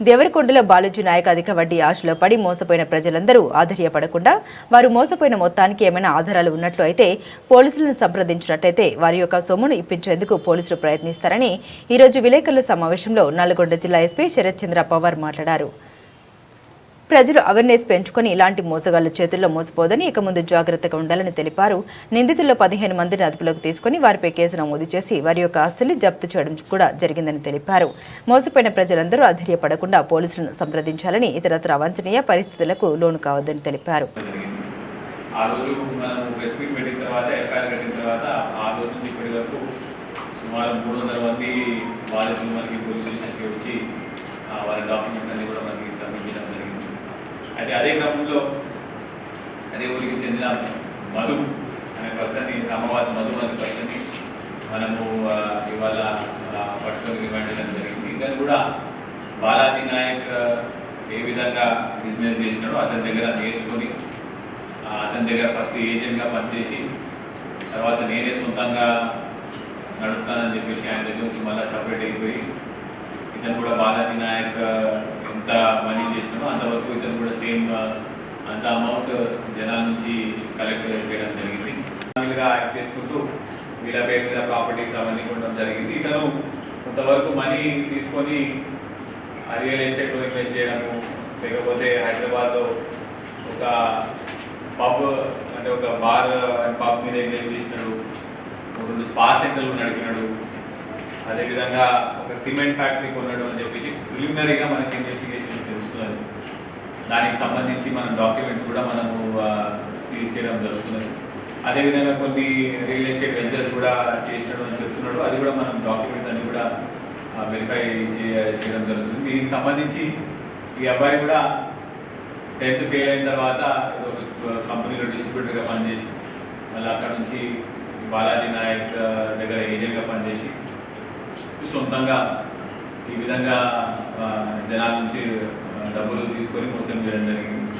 దేవరకొండలో బాలాజీ నాయక్ అధిక వడ్డీ ఆశలో పడి మోసపోయిన ప్రజలందరూ ఆధైర్యపడకుండా వారు మోసపోయిన మొత్తానికి ఏమైనా ఆధారాలు ఉన్నట్లు అయితే పోలీసులను సంప్రదించినట్టయితే వారి యొక్క సొమ్మును ఇప్పించేందుకు పోలీసులు ప్రయత్నిస్తారని ఈరోజు విలేకరుల సమావేశంలో నల్గొండ జిల్లా ఎస్పీ శరత్ చంద్ర పవార్ మాట్లాడారు. ప్రజలు అవేర్నెస్ పెంచుకొని ఇలాంటి మోసగాళ్ళ చేతుల్లో మోసపోదని ఇక ముందు జాగ్రత్తగా ఉండాలని తెలిపారు. నిందితుల్లో పదిహేను మందిని అదుపులోకి తీసుకుని వారిపై కేసు నమోదు చేసి వారి యొక్క ఆస్తుల్ని జప్తు చేయడం కూడా జరిగిందని తెలిపారు. మోసపోయిన ప్రజలందరూ అధైర్యపడకుండా పోలీసులను సంప్రదించాలని ఇతరత్ర అవాంఛనీయ పరిస్థితులకు లోను కావద్దని తెలిపారు. ఆ రోజు మనం ప్రెస్ మీట్ పెట్టిన తర్వాత ఎఫ్ఐఆర్ కట్టిన తర్వాత ఆ రోజు నుంచి ఇప్పటి వరకు సుమారు మూడు వందల మంది బాధితులు మనకి పోలీసులు స్టేషన్కి వచ్చి ఆ, వారి డాక్యుమెంట్స్ అన్ని కూడా మనకి సబ్మిట్ చేయడం జరిగింది అయితే అదే క్రమంలో అదే ఊరికి చెందిన మధు అనే పర్సన్ అమ్మవారి మధు అనే పర్సన్ మనము ఇవాళ పట్టుకొని రిమాండ్ జరిగింది. ఇతను కూడా బాలాజీ నాయక్ ఏ విధంగా బిజినెస్ చేసినాడో అతని దగ్గర నేర్చుకొని అతని దగ్గర ఫస్ట్ ఏజెంట్గా పనిచేసి తర్వాత నేనే సొంతంగా నడుపుతానని చెప్పేసి ఆయన దగ్గర నుంచి మళ్ళీ సపరేట్ అయిపోయి ఇతను కూడా బాలాజీ నాయక్ ఎంత మనీ చేసినామో అంతవరకు ఇతను కూడా సేమ్ అంత అమౌంట్ జనాల నుంచి కలెక్ట్ చేయడం జరిగింది. గా యాక్ట్ చేసుకుంటూ వీళ్ళ పేరు మీద ప్రాపర్టీస్ అవన్నీ కొనడం జరిగింది. ఇతను కొంతవరకు మనీ తీసుకొని ఆ రియల్ ఎస్టేట్లో ఇన్వెస్ట్ చేయడము లేకపోతే హైదరాబాద్లో ఒక పబ్ అంటే ఒక బార్ పబ్ మీద ఇన్వెస్ట్ చేసినాడు. ఒక రెండు స్పా సెంటర్లు నడిపినాడు. అదేవిధంగా ఒక సిమెంట్ ఫ్యాక్టరీ కొన్నాడు అని చెప్పేసి ప్రిలిమినరీగా మనకి ఇన్వెస్టిగేషన్ తెలుసు దానికి సంబంధించి మన డాక్యుమెంట్స్ కూడా మనము సీజ్ చేయడం జరుగుతున్నది. అదేవిధంగా కొన్ని రియల్ ఎస్టేట్ వెంచర్స్ కూడా చేసినాడు అని చెప్తున్నాడు. అది కూడా మనం డాక్యుమెంట్స్ అన్ని కూడా వెరిఫై చేయడం జరుగుతుంది. దీనికి సంబంధించి ఈ అబ్బాయి కూడా టెన్త్ ఫెయిల్ అయిన తర్వాత ఒక కంపెనీలో డిస్ట్రిబ్యూటర్గా పనిచేసి మళ్ళీ అక్కడ నుంచి బాలాజీ నాయక్ దగ్గర ఏజెంట్గా పనిచేసి సొంతంగా ఈ విధంగా జనాల నుంచి డబ్బులు తీసుకొని మోసం చేయడం జరిగింది.